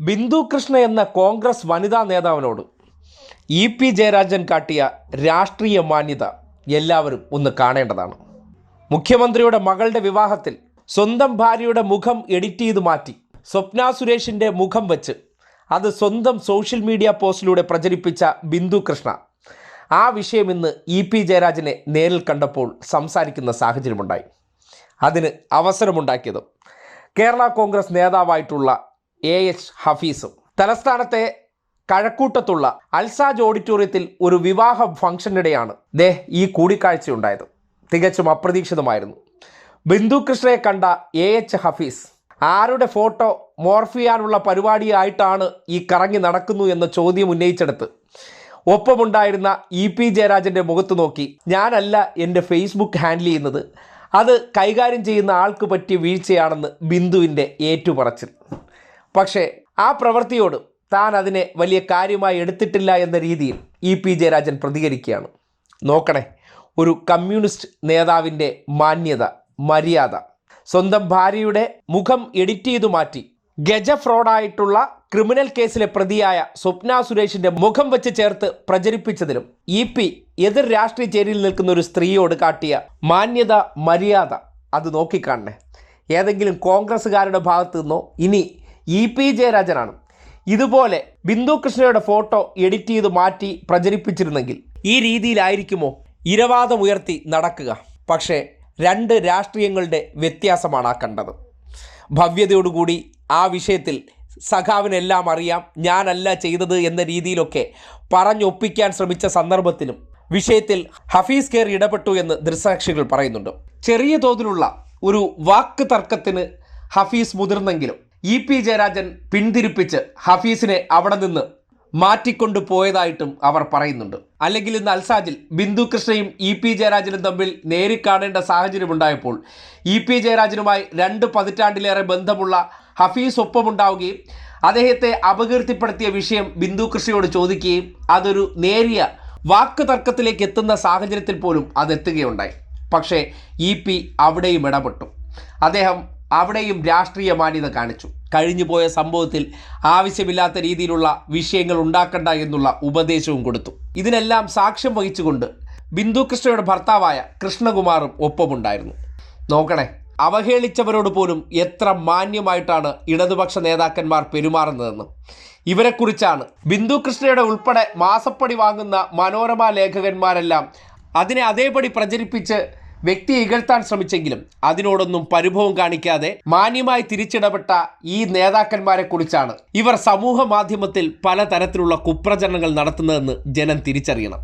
ബിന്ദു കൃഷ്ണ എന്ന കോൺഗ്രസ് വനിതാ നേതാവിനോട് E P Jayarajan കാട്ടിയ രാഷ്ട്രീയ മാന്യത എല്ലാവരും ഒന്ന് കാണേണ്ടതാണ്. മുഖ്യമന്ത്രിയുടെ മകളുടെ വിവാഹത്തിൽ സ്വന്തം ഭാര്യയുടെ മുഖം എഡിറ്റ് ചെയ്ത് മാറ്റി സ്വപ്ന സുരേഷിന്റെ മുഖം വെച്ച് അത് സ്വന്തം സോഷ്യൽ മീഡിയ പോസ്റ്റിലൂടെ പ്രചരിപ്പിച്ച ബിന്ദു കൃഷ്ണ. ആ വിഷയം ഇന്ന് ഇ പി ജയരാജനെ നേരിൽ കണ്ടപ്പോൾ സംസാരിക്കുന്ന സാഹചര്യമുണ്ടായി. അതിന് അവസരമുണ്ടാക്കിയതും കേരള കോൺഗ്രസ് നേതാവായിട്ടുള്ള എ എച്ച് ഹഫീസും. തലസ്ഥാനത്തെ കഴക്കൂട്ടത്തുള്ള അൽസാജ് ഓഡിറ്റോറിയത്തിൽ ഒരു വിവാഹ ഫംഗ്ഷനിടെയാണ് ദേ ഈ കൂടിക്കാഴ്ചയുണ്ടായത്. തികച്ചും അപ്രതീക്ഷിതമായിരുന്നു. ബിന്ദു കൃഷ്ണയെ കണ്ട എ എച്ച് ഹഫീസ് ആരുടെ ഫോട്ടോ മോർഫ് ചെയ്യാനുള്ള പരിപാടിയായിട്ടാണ് ഈ കറങ്ങി നടക്കുന്നു എന്ന ചോദ്യം ഉന്നയിച്ചെടുത്ത് ഒപ്പമുണ്ടായിരുന്ന ഇ പി ജയരാജന്റെ മുഖത്ത് നോക്കി ഞാനല്ല എന്റെ ഫേസ്ബുക്ക് ഹാൻഡിൽ ചെയ്യുന്നത് അത് കൈകാര്യം ചെയ്യുന്ന ആൾക്ക് പറ്റിയ വീഴ്ചയാണെന്ന് ബിന്ദുവിന്റെ ഏറ്റുപറച്ചിൽ. പക്ഷേ ആ പ്രവൃത്തിയോട് താൻ അതിനെ വലിയ കാര്യമായി എടുത്തിട്ടില്ല എന്ന രീതിയിൽ ഇ പി ജയരാജൻ പ്രതികരിക്കുകയാണ്. നോക്കണേ ഒരു കമ്മ്യൂണിസ്റ്റ് നേതാവിന്റെ മാന്യത മര്യാദ സ്വന്തം ഭാര്യയുടെ മുഖം എഡിറ്റ് ചെയ്തു മാറ്റി ഗജ ഫ്രോഡായിട്ടുള്ള ക്രിമിനൽ കേസിലെ പ്രതിയായ സ്വപ്ന സുരേഷിന്റെ മുഖം വെച്ച് ചേർത്ത് പ്രചരിപ്പിച്ചതിലും ഇ പി എതിർ രാഷ്ട്രീയ ചേരിയിൽ നിൽക്കുന്ന ഒരു സ്ത്രീയോട് കാട്ടിയ മാന്യത മര്യാദ അത് നോക്കിക്കാണണേ. ഏതെങ്കിലും കോൺഗ്രസ്സുകാരുടെ ഭാഗത്തു നിന്നോ ഇനി ഇ പി ജയരാജനാണ്. ഇതുപോലെ ബിന്ദു കൃഷ്ണയുടെ ഫോട്ടോ എഡിറ്റ് ചെയ്ത് മാറ്റി പ്രചരിപ്പിച്ചിരുന്നെങ്കിൽ ഈ രീതിയിലായിരിക്കുമോ ഇരവാദം ഉയർത്തി നടക്കുക. പക്ഷേ രണ്ട് രാഷ്ട്രീയങ്ങളുടെ വ്യത്യാസമാണ് ആ കണ്ടത്. ഭവ്യതയോടുകൂടി ആ വിഷയത്തിൽ സഖാവിനെല്ലാം അറിയാം ഞാനല്ല ചെയ്തത് എന്ന രീതിയിലൊക്കെ പറഞ്ഞൊപ്പിക്കാൻ ശ്രമിച്ച സന്ദർഭത്തിലും വിഷയത്തിൽ ഹഫീസ് കെയർ ഇടപെട്ടു എന്ന് ദൃസാക്ഷികൾ പറയുന്നുണ്ട്. ചെറിയ തോതിലുള്ള ഒരു വാക്ക് തർക്കത്തിന് ഹഫീസ് മുതിർന്നെങ്കിലും ഇ പി ജയരാജൻ പിന്തിരിപ്പിച്ച് ഹഫീസിനെ അവിടെ നിന്ന് മാറ്റിക്കൊണ്ടു പോയതായിട്ടും അവർ പറയുന്നുണ്ട്. അല്ലെങ്കിൽ ഇന്ന് അൽസാജിൽ ബിന്ദു കൃഷ്ണയും ഇ പി ജയരാജനും തമ്മിൽ നേരിക്കാണേണ്ട സാഹചര്യമുണ്ടായപ്പോൾ ഇ പി ജയരാജനുമായി രണ്ട് പതിറ്റാണ്ടിലേറെ ബന്ധമുള്ള ഹഫീസ് ഒപ്പമുണ്ടാവുകയും അദ്ദേഹത്തെ അപകീർത്തിപ്പെടുത്തിയ വിഷയം ബിന്ദു കൃഷ്ണയോട് ചോദിക്കുകയും അതൊരു നേരിയ വാക്ക് തർക്കത്തിലേക്ക് എത്തുന്ന സാഹചര്യത്തിൽ പോലും അതെത്തുകയുണ്ടായി. പക്ഷേ ഇ പി അവിടെയും ഇടപെട്ടു. അദ്ദേഹം അവിടെയും രാഷ്ട്രീയ മാന്യത കാണിച്ചു. കഴിഞ്ഞു പോയ സംഭവത്തിൽ ആവശ്യമില്ലാത്ത രീതിയിലുള്ള വിഷയങ്ങൾ ഉണ്ടാക്കണ്ട എന്നുള്ള ഉപദേശവും കൊടുത്തു. ഇതിനെല്ലാം സാക്ഷ്യം വഹിച്ചുകൊണ്ട് ബിന്ദു കൃഷ്ണയുടെ ഭർത്താവായ കൃഷ്ണകുമാറും ഒപ്പമുണ്ടായിരുന്നു. നോക്കണേ അവഹേളിച്ചവരോട് പോലും എത്ര മാന്യമായിട്ടാണ് ഇടതുപക്ഷ നേതാക്കന്മാർ പെരുമാറുന്നതെന്ന്. ഇവരെക്കുറിച്ചാണ് ബിന്ദു കൃഷ്ണയുടെ ഉൾപ്പെടെ മാസപ്പടി വാങ്ങുന്ന മനോരമ ലേഖകന്മാരെല്ലാം അതിനെ അതേപടി പ്രചരിപ്പിച്ച് വ്യക്തിയെ ഇകഴ്ത്താൻ ശ്രമിച്ചെങ്കിലും അതിനോടൊന്നും പരിഭവം കാണിക്കാതെ മാന്യമായി തിരിച്ചിടപെട്ട ഈ നേതാക്കന്മാരെ കുറിച്ചാണ് ഇവർ സമൂഹ മാധ്യമത്തിൽ പലതരത്തിലുള്ള കുപ്രചരണങ്ങൾ നടത്തുന്നതെന്ന് ജനം തിരിച്ചറിയണം.